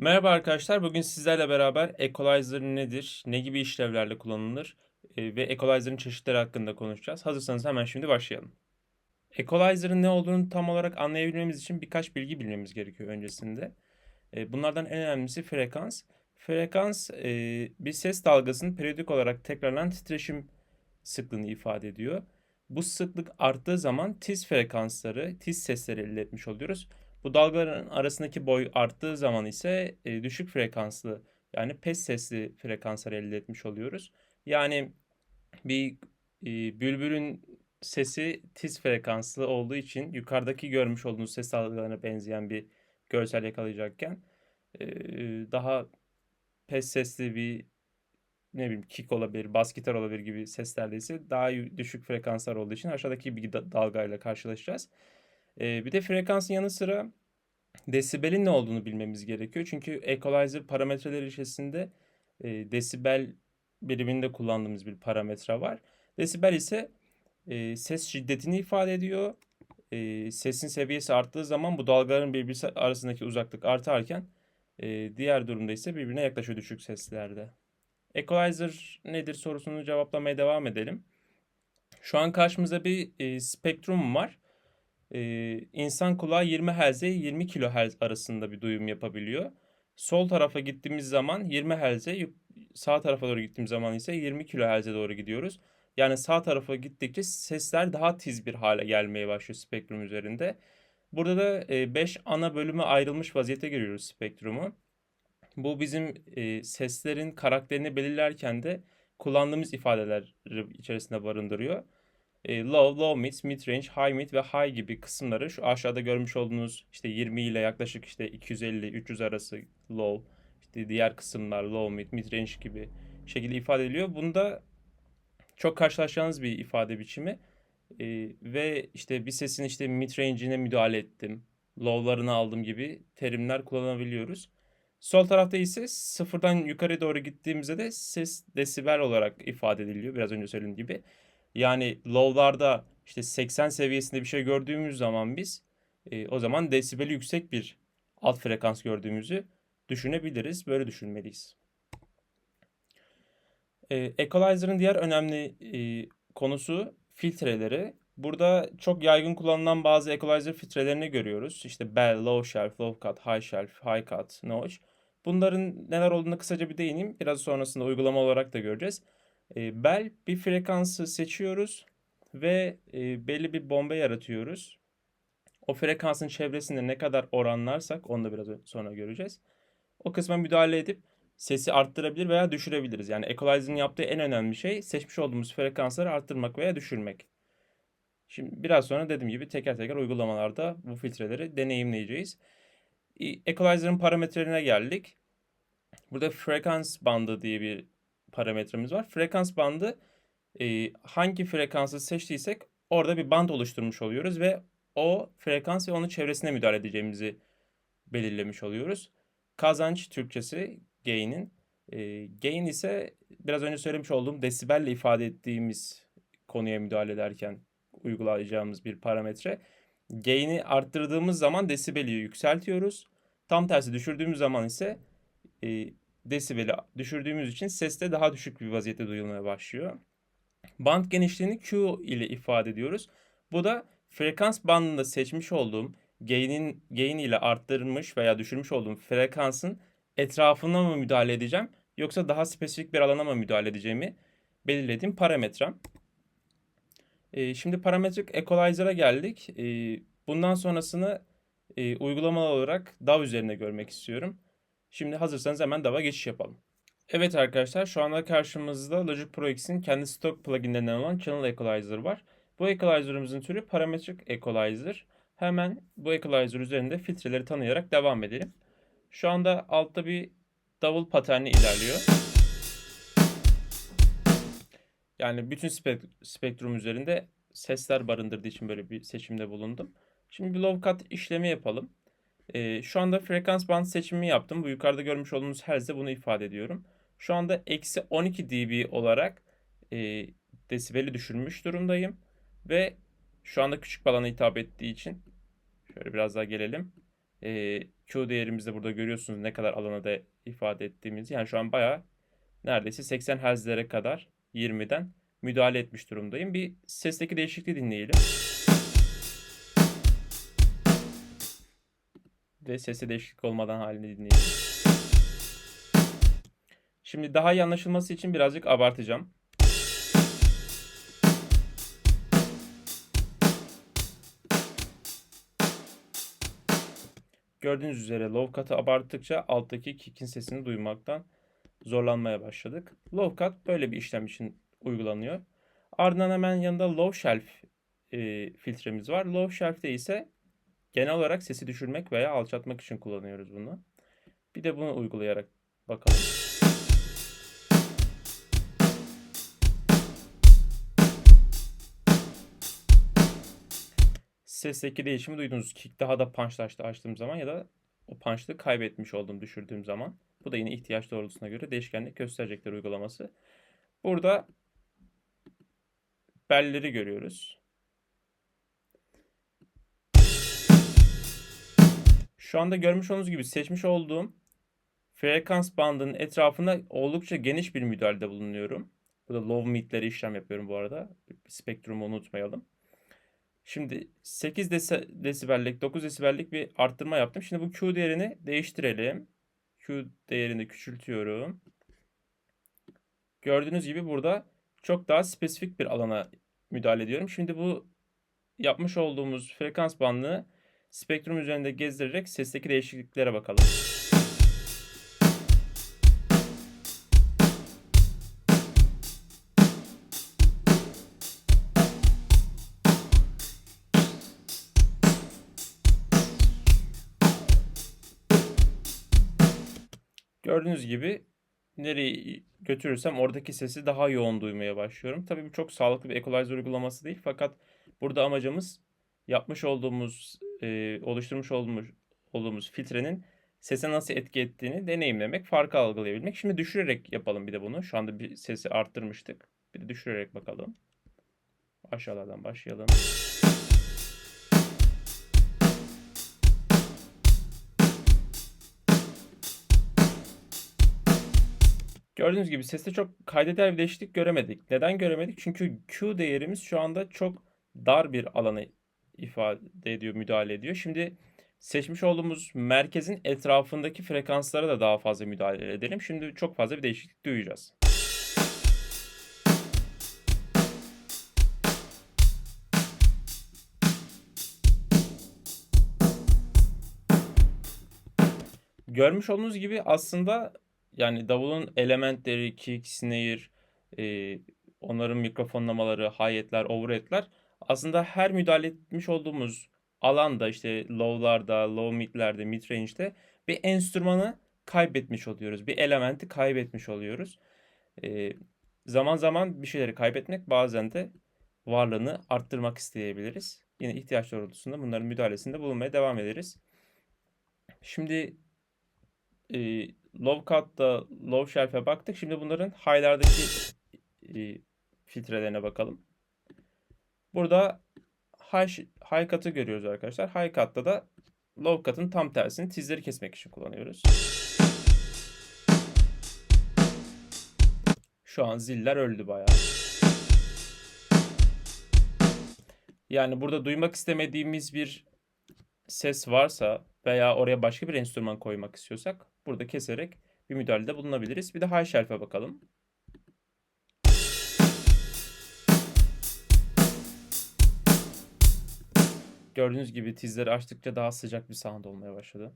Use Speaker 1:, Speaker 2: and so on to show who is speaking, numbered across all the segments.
Speaker 1: Merhaba arkadaşlar. Bugün sizlerle beraber equalizer nedir, ne gibi işlevlerle kullanılır e, ve equalizer'ın çeşitleri hakkında konuşacağız. Hazırsanız hemen şimdi başlayalım. Equalizer'ın ne olduğunu tam olarak anlayabilmemiz için birkaç bilgi bilmemiz gerekiyor öncesinde. E, bunlardan en önemlisi frekans. Frekans e, bir ses dalgasının periyodik olarak tekrarlanan titreşim sıklığını ifade ediyor. Bu sıklık arttığı zaman tiz frekansları, tiz sesleri elde etmiş oluyoruz. Bu dalgaların arasındaki boy arttığı zaman ise e, düşük frekanslı yani pes sesli frekanslar elde etmiş oluyoruz. Yani bir e, bülbülün sesi tiz frekanslı olduğu için yukarıdaki görmüş olduğunuz ses dalgalarına benzeyen bir görsel yakalayacakken e, daha pes sesli bir ne bileyim kick olabilir, bas gitar olabilir gibi seslerde ise daha düşük frekanslar olduğu için aşağıdaki bir dalgayla karşılaşacağız. Bir de frekansın yanı sıra desibelin ne olduğunu bilmemiz gerekiyor. Çünkü equalizer parametreleri içerisinde desibel biriminde kullandığımız bir parametre var. Desibel ise ses şiddetini ifade ediyor. Sesin seviyesi arttığı zaman bu dalgaların birbirisi arasındaki uzaklık artarken diğer durumda ise birbirine yaklaşıyor düşük seslerde. Equalizer nedir sorusunu cevaplamaya devam edelim. Şu an karşımızda bir e, spektrum var. E, insan kulağı 20 Hz ile 20 kHz arasında bir duyum yapabiliyor. Sol tarafa gittiğimiz zaman 20 Hz'e, sağ tarafa doğru gittiğimiz zaman ise 20 kHz'e doğru gidiyoruz. Yani sağ tarafa gittikçe sesler daha tiz bir hale gelmeye başlıyor spektrum üzerinde. Burada da 5 e, ana bölüme ayrılmış vaziyete görüyoruz spektrumu. Bu bizim seslerin karakterini belirlerken de kullandığımız ifadeler içerisinde barındırıyor. E, low, low mid, mid range, high mid ve high gibi kısımları şu aşağıda görmüş olduğunuz işte 20 ile yaklaşık işte 250-300 arası low, işte diğer kısımlar low mid, mid range gibi şekilde ifade ediliyor. Bunda çok karşılaşacağınız bir ifade biçimi. E, ve işte bir sesin işte mid range'ine müdahale ettim, low'larını aldım gibi terimler kullanabiliyoruz. Sol tarafta ise sıfırdan yukarı doğru gittiğimizde de ses desibel olarak ifade ediliyor. Biraz önce söylediğim gibi. Yani low'larda işte 80 seviyesinde bir şey gördüğümüz zaman biz e, o zaman desibeli yüksek bir alt frekans gördüğümüzü düşünebiliriz. Böyle düşünmeliyiz. E, Equalizer'ın diğer önemli e, konusu filtreleri. Burada çok yaygın kullanılan bazı equalizer filtrelerini görüyoruz. İşte bell, low shelf, low cut, high shelf, high cut, notch. Bunların neler olduğunu kısaca bir değineyim. Biraz sonrasında uygulama olarak da göreceğiz. E, bel bir frekansı seçiyoruz ve e, belli bir bomba yaratıyoruz. O frekansın çevresinde ne kadar oranlarsak onu da biraz sonra göreceğiz. O kısma müdahale edip sesi arttırabilir veya düşürebiliriz. Yani equalizer'ın yaptığı en önemli şey seçmiş olduğumuz frekansları arttırmak veya düşürmek. Şimdi biraz sonra dediğim gibi teker teker uygulamalarda bu filtreleri deneyimleyeceğiz. Equalizer'ın parametrelerine geldik. Burada frekans bandı diye bir parametremiz var. Frekans bandı e, hangi frekansı seçtiysek orada bir band oluşturmuş oluyoruz ve o frekans ve onun çevresine müdahale edeceğimizi belirlemiş oluyoruz. Kazanç Türkçesi gain'in. E, gain ise biraz önce söylemiş olduğum desibelle ifade ettiğimiz konuya müdahale ederken uygulayacağımız bir parametre. Gain'i arttırdığımız zaman desibeli yükseltiyoruz. Tam tersi düşürdüğümüz zaman ise e, desibeli düşürdüğümüz için ses de daha düşük bir vaziyette duyulmaya başlıyor. Band genişliğini Q ile ifade ediyoruz. Bu da frekans bandında seçmiş olduğum gain'in gain ile arttırmış veya düşürmüş olduğum frekansın etrafına mı müdahale edeceğim yoksa daha spesifik bir alana mı müdahale edeceğimi belirlediğim parametrem. E, şimdi parametrik equalizer'a geldik. E, bundan sonrasını e, uygulamalı olarak DAW üzerinde görmek istiyorum. Şimdi hazırsanız hemen DAW'a geçiş yapalım. Evet arkadaşlar şu anda karşımızda Logic Pro X'in kendi stok pluginlerinden olan Channel Equalizer var. Bu equalizer'ımızın türü Parametric Equalizer. Hemen bu equalizer üzerinde filtreleri tanıyarak devam edelim. Şu anda altta bir double paterni ilerliyor. Yani bütün spektrum üzerinde sesler barındırdığı için böyle bir seçimde bulundum. Şimdi bir low cut işlemi yapalım. E, şu anda frekans band seçimi yaptım. Bu yukarıda görmüş olduğunuz hertz'e bunu ifade ediyorum. Şu anda eksi 12 dB olarak e, desibeli düşürmüş durumdayım. Ve şu anda küçük balana hitap ettiği için şöyle biraz daha gelelim. e, Q değerimizde burada görüyorsunuz ne kadar alana da ifade ettiğimizi. Yani şu an bayağı neredeyse 80 Hz'lere kadar 20'den müdahale etmiş durumdayım. Bir sesteki değişikliği dinleyelim. Ve seste değişiklik olmadan halini dinleyelim. Şimdi daha iyi anlaşılması için birazcık abartacağım. Gördüğünüz üzere low cut'ı abarttıkça alttaki kick'in sesini duymaktan zorlanmaya başladık. Low cut böyle bir işlem için uygulanıyor. Ardından hemen yanında low shelf e, filtremiz var. Low shelf'te ise genel olarak sesi düşürmek veya alçaltmak için kullanıyoruz bunu. Bir de bunu uygulayarak bakalım. Sesteki değişimi duydunuz. Kick daha da punchlaştı açtığım zaman ya da o punch'lığı kaybetmiş oldum düşürdüğüm zaman. Bu da yine ihtiyaç doğrultusuna göre değişkenlik gösterecektir uygulaması. Burada belleri görüyoruz. Şu anda görmüş olduğunuz gibi seçmiş olduğum frekans bandının etrafında oldukça geniş bir müdahalede bulunuyorum. Burada low mid'leri işlem yapıyorum bu arada. Spektrumu unutmayalım. Şimdi 8 desi- desibellik, 9 desibellik bir arttırma yaptım. Şimdi bu Q değerini değiştirelim. Q değerini küçültüyorum. Gördüğünüz gibi burada çok daha spesifik bir alana müdahale ediyorum. Şimdi bu yapmış olduğumuz frekans bandını spektrum üzerinde gezdirerek sesteki değişikliklere bakalım. Gördüğünüz gibi nereyi götürürsem oradaki sesi daha yoğun duymaya başlıyorum. Tabii bu çok sağlıklı bir equalizer uygulaması değil fakat burada amacımız yapmış olduğumuz, e, oluşturmuş olduğumuz, olduğumuz filtrenin sese nasıl etki ettiğini deneyimlemek, farkı algılayabilmek. Şimdi düşürerek yapalım bir de bunu. Şu anda bir sesi arttırmıştık. Bir de düşürerek bakalım. Aşağılardan başlayalım. Gördüğünüz gibi seste çok kayda değer bir değişiklik göremedik. Neden göremedik? Çünkü Q değerimiz şu anda çok dar bir alanı ifade ediyor, müdahale ediyor. Şimdi seçmiş olduğumuz merkezin etrafındaki frekanslara da daha fazla müdahale edelim. Şimdi çok fazla bir değişiklik duyacağız. Görmüş olduğunuz gibi aslında yani davulun elementleri, kick, snare, e, onların mikrofonlamaları, hi-hat'ler, overhead'ler aslında her müdahale etmiş olduğumuz alanda işte low'larda, low mid'lerde, mid range'de bir enstrümanı kaybetmiş oluyoruz. Bir elementi kaybetmiş oluyoruz. E, zaman zaman bir şeyleri kaybetmek bazen de varlığını arttırmak isteyebiliriz. Yine ihtiyaç doğrultusunda bunların müdahalesinde bulunmaya devam ederiz. Şimdi e, low cut'ta low shelf'e baktık. Şimdi bunların high'lardaki e, filtrelerine bakalım. Burada high, high cut'ı görüyoruz arkadaşlar. High cut'ta da low cut'ın tam tersini tizleri kesmek için kullanıyoruz. Şu an ziller öldü bayağı. Yani burada duymak istemediğimiz bir ses varsa veya oraya başka bir enstrüman koymak istiyorsak burada keserek bir müdahalede bulunabiliriz. Bir de high shelf'e bakalım. Gördüğünüz gibi tizleri açtıkça daha sıcak bir sound olmaya başladı.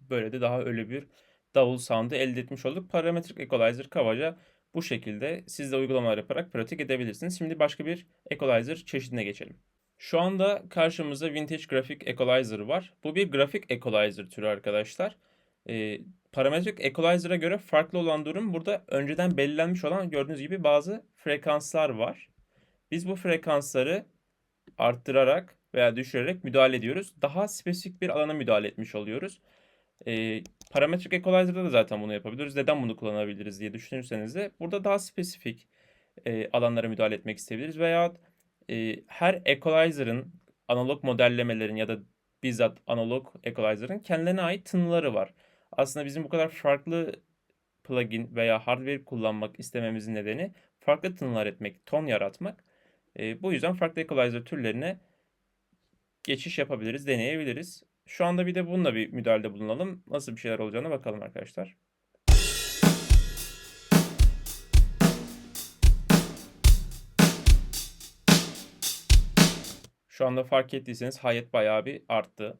Speaker 1: Böyle de daha öyle bir davul sound'u elde etmiş olduk. Parametric Equalizer kabaca bu şekilde siz de uygulamalar yaparak pratik edebilirsiniz. Şimdi başka bir equalizer çeşidine geçelim. Şu anda karşımızda Vintage Graphic Equalizer var. Bu bir grafik equalizer türü arkadaşlar. Ee, parametrik equalizer'a göre farklı olan durum burada önceden belirlenmiş olan gördüğünüz gibi bazı frekanslar var. Biz bu frekansları arttırarak veya düşürerek müdahale ediyoruz. Daha spesifik bir alana müdahale etmiş oluyoruz. E, parametrik equalizer'da da zaten bunu yapabiliriz. Neden bunu kullanabiliriz diye düşünürseniz de burada daha spesifik e, alanlara müdahale etmek isteyebiliriz. Veya Eee, her equalizer'ın, analog modellemelerin ya da bizzat analog equalizer'ın kendilerine ait tınıları var. Aslında bizim bu kadar farklı plugin veya hardware kullanmak istememizin nedeni farklı tınılar etmek, ton yaratmak. Eee, bu yüzden farklı equalizer türlerine geçiş yapabiliriz, deneyebiliriz. Şu anda bir de bununla bir müdahalede bulunalım. Nasıl bir şeyler olacağına bakalım arkadaşlar. Şu anda fark ettiyseniz hayet bayağı bir arttı.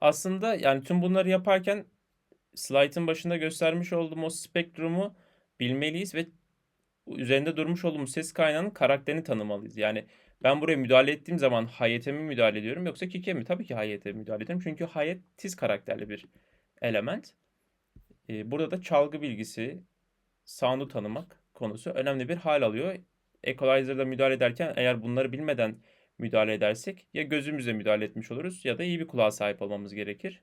Speaker 1: Aslında yani tüm bunları yaparken slaytın başında göstermiş olduğum o spektrumu bilmeliyiz ve üzerinde durmuş olduğumuz ses kaynağının karakterini tanımalıyız. Yani ben buraya müdahale ettiğim zaman hayete mi müdahale ediyorum yoksa kick'e mi? Tabii ki hayete müdahale ediyorum. Çünkü hayet tiz karakterli bir element. Ee, burada da çalgı bilgisi, sound'u tanımak konusu önemli bir hal alıyor. Equalizer'da müdahale ederken eğer bunları bilmeden müdahale edersek ya gözümüzle müdahale etmiş oluruz ya da iyi bir kulağa sahip olmamız gerekir.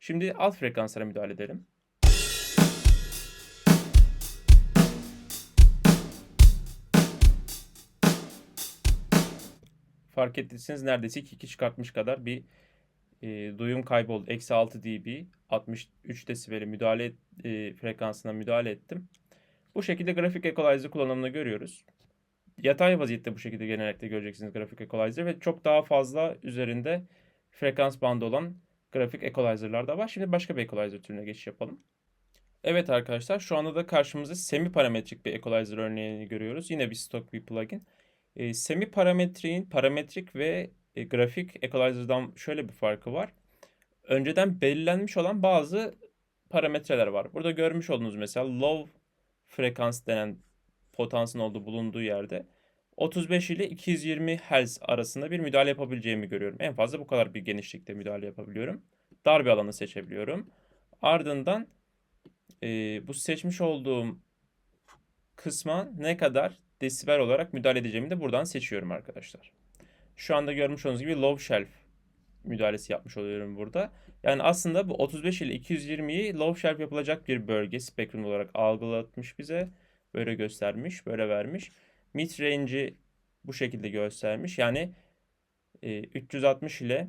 Speaker 1: Şimdi alt frekanslara müdahale edelim. Fark ettiyseniz neredeyse 2 çıkartmış kadar bir e, duyum kaybı oldu. Eksi 6 dB 63 desibeli müdahale e, frekansına müdahale ettim. Bu şekilde grafik equalizer kullanımını görüyoruz. Yatay vaziyette bu şekilde genellikle göreceksiniz grafik equalizer ve çok daha fazla üzerinde frekans bandı olan grafik equalizer'lar da var. Şimdi başka bir equalizer türüne geçiş yapalım. Evet arkadaşlar şu anda da karşımızda semi parametrik bir equalizer örneğini görüyoruz. Yine bir stok bir plugin. E, semi parametriğin parametrik ve e, grafik equalizer'dan şöyle bir farkı var. Önceden belirlenmiş olan bazı parametreler var. Burada görmüş olduğunuz mesela low frekans denen potansın olduğu bulunduğu yerde 35 ile 220 Hz arasında bir müdahale yapabileceğimi görüyorum. En fazla bu kadar bir genişlikte müdahale yapabiliyorum. Dar bir alanı seçebiliyorum. Ardından e, bu seçmiş olduğum kısma ne kadar desibel olarak müdahale edeceğimi de buradan seçiyorum arkadaşlar. Şu anda görmüş olduğunuz gibi low shelf müdahalesi yapmış oluyorum burada. Yani aslında bu 35 ile 220'yi low shelf yapılacak bir bölge spektrum olarak algılatmış bize. Böyle göstermiş, böyle vermiş. Mid range'i bu şekilde göstermiş. Yani e, 360 ile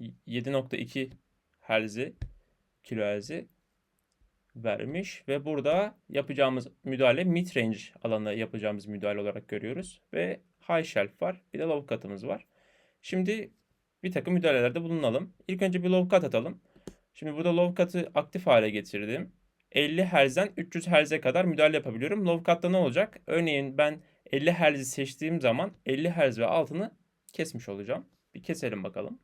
Speaker 1: 7.2 Hz'i kilohertz'i vermiş ve burada yapacağımız müdahale mid range alanına yapacağımız müdahale olarak görüyoruz ve high shelf var. Bir de low cut'ımız var. Şimdi bir takım müdahalelerde bulunalım. İlk önce bir low cut atalım. Şimdi burada low cut'ı aktif hale getirdim. 50 Hz'den 300 Hz'e kadar müdahale yapabiliyorum. Low cut'ta ne olacak? Örneğin ben 50 Hz'i seçtiğim zaman 50 Hz ve altını kesmiş olacağım. Bir keselim bakalım.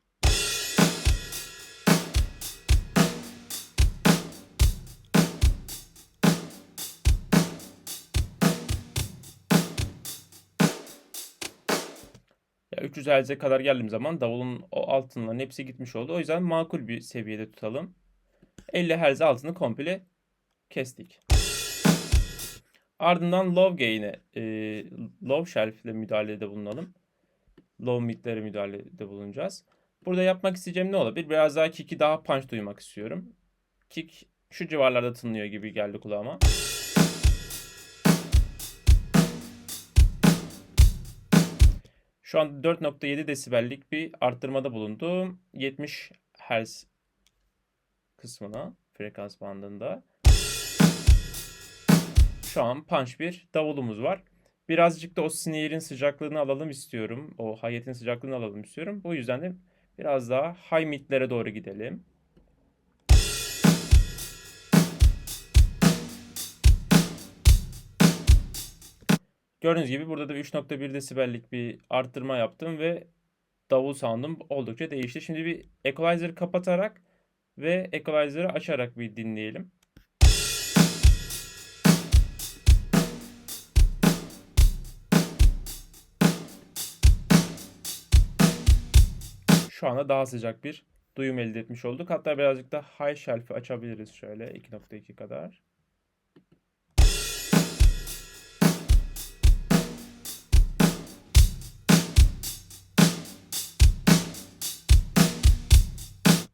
Speaker 1: Ya 300 Hz'e kadar geldiğim zaman davulun o altınların hepsi gitmiş oldu. O yüzden makul bir seviyede tutalım. 50 Hz altını komple kestik. Ardından low gain'e, e, low shelf ile müdahalede bulunalım. Low mid'lere müdahalede bulunacağız. Burada yapmak isteyeceğim ne olabilir? Biraz daha kick'i daha punch duymak istiyorum. Kick şu civarlarda tınlıyor gibi geldi kulağıma. Şu an 4.7 desibellik bir arttırmada bulundum. 70 Hz kısmına, frekans bandında. Şu an punch bir davulumuz var. Birazcık da o snare'in sıcaklığını alalım istiyorum. O hayetin sıcaklığını alalım istiyorum. Bu yüzden de biraz daha high mid'lere doğru gidelim. Gördüğünüz gibi burada da 3.1 desibellik bir arttırma yaptım ve davul sound'um oldukça değişti. Şimdi bir equalizer'ı kapatarak ve equalizer'ı açarak bir dinleyelim. Şu anda daha sıcak bir duyum elde etmiş olduk. Hatta birazcık da high shelf'i açabiliriz şöyle 2.2 kadar.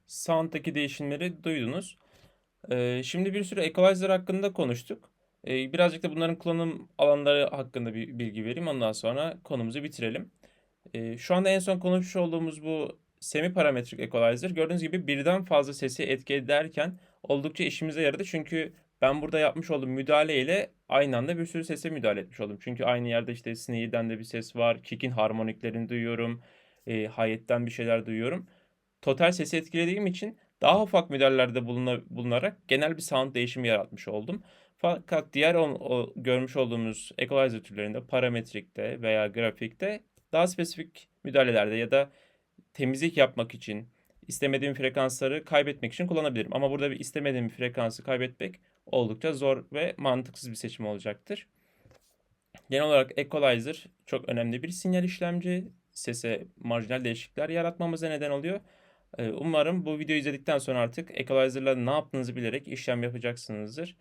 Speaker 1: Sound'daki değişimleri duydunuz. Ee, şimdi bir sürü equalizer hakkında konuştuk. Eee, birazcık da bunların kullanım alanları hakkında bir bilgi vereyim. Ondan sonra konumuzu bitirelim. Eee, şu anda en son konuşmuş olduğumuz bu semi parametrik equalizer gördüğünüz gibi birden fazla sesi etki ederken oldukça işimize yaradı. Çünkü ben burada yapmış olduğum müdahale ile aynı anda bir sürü sese müdahale etmiş oldum. Çünkü aynı yerde işte snare'den de bir ses var. Kick'in harmoniklerini duyuyorum. Eee hi-hat'ten bir şeyler duyuyorum. Total sesi etkilediğim için daha ufak müdahalelerde buluna- bulunarak genel bir sound değişimi yaratmış oldum. Fakat diğer o, o görmüş olduğumuz equalizer türlerinde parametrikte veya grafikte daha spesifik müdahalelerde ya da temizlik yapmak için istemediğim frekansları kaybetmek için kullanabilirim. Ama burada bir istemediğim bir frekansı kaybetmek oldukça zor ve mantıksız bir seçim olacaktır. Genel olarak equalizer çok önemli bir sinyal işlemci. Sese marjinal değişiklikler yaratmamıza neden oluyor. Ee, Umarım bu videoyu izledikten sonra artık equalizer'la ne yaptığınızı bilerek işlem yapacaksınızdır.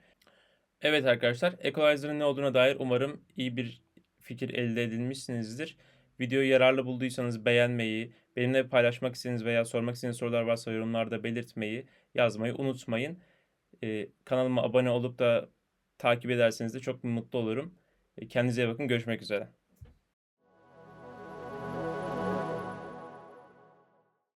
Speaker 1: Evet arkadaşlar, equalizer'ın ne olduğuna dair umarım iyi bir fikir elde edilmişsinizdir. Videoyu yararlı bulduysanız beğenmeyi, benimle paylaşmak istediğiniz veya sormak istediğiniz sorular varsa yorumlarda belirtmeyi, yazmayı unutmayın. Ee, kanalıma abone olup da takip ederseniz de çok mutlu olurum. Kendinize iyi bakın, görüşmek üzere.